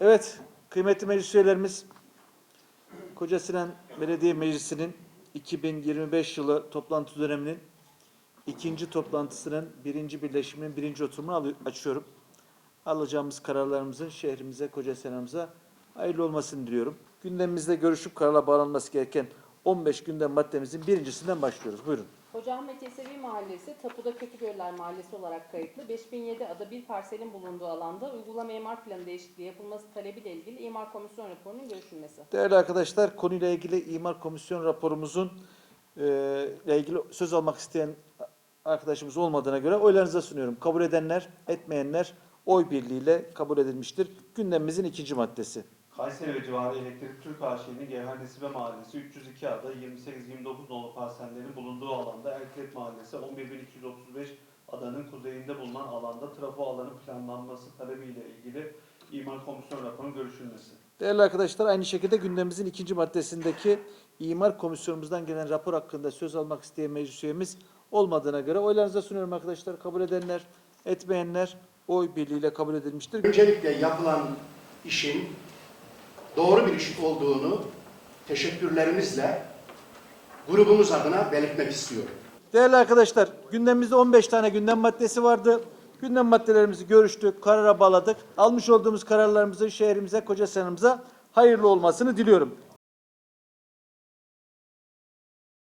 Evet, kıymetli meclis üyelerimiz, Kocasinan Belediye Meclisi'nin 2025 yılı toplantı döneminin ikinci toplantısının birinci birleşiminin birinci oturumunu açıyorum. Alacağımız kararlarımızın şehrimize, Kocasinan'ımıza hayırlı olmasını diliyorum. Gündemimizde görüşüp karara bağlanması gereken 15 gündem maddemizin birincisinden başlıyoruz. Buyurun. Hoca Ahmet Yesevi Mahallesi, Tapuda Kötügöller Mahallesi olarak kayıtlı 5007 ada bir parselin bulunduğu alanda uygulama imar planı değişikliği yapılması talebiyle ilgili imar komisyon raporunun görüşülmesi. Değerli arkadaşlar, konuyla ilgili imar komisyon raporumuzun e, ile ilgili söz almak isteyen arkadaşımız olmadığına göre oylarınıza sunuyorum. Kabul edenler, etmeyenler oy birliğiyle kabul edilmiştir. Gündemimizin ikinci maddesi. Kayseri ve civarı elektrik Türk AŞ'nin Gevher Nesibe Mahallesi 302 ada 28-29 nolu parsellerin bulunduğu alanda Erklet Mahallesi 11235 adanın kuzeyinde bulunan alanda trafo alanı planlanması talebiyle ilgili imar komisyon raporunun görüşülmesi. Değerli arkadaşlar, aynı şekilde gündemimizin ikinci maddesindeki imar komisyonumuzdan gelen rapor hakkında söz almak isteyen meclis üyemiz olmadığına göre oylarınıza sunuyorum arkadaşlar. Kabul edenler, etmeyenler oy birliğiyle kabul edilmiştir. Öncelikle yapılan işin doğru bir iş olduğunu teşekkürlerimizle grubumuz adına belirtmek istiyorum. Değerli arkadaşlar, gündemimizde 15 tane gündem maddesi vardı. Gündem maddelerimizi görüştük, karara bağladık. Almış olduğumuz kararlarımızın şehrimize, Kocaeli'mize hayırlı olmasını diliyorum.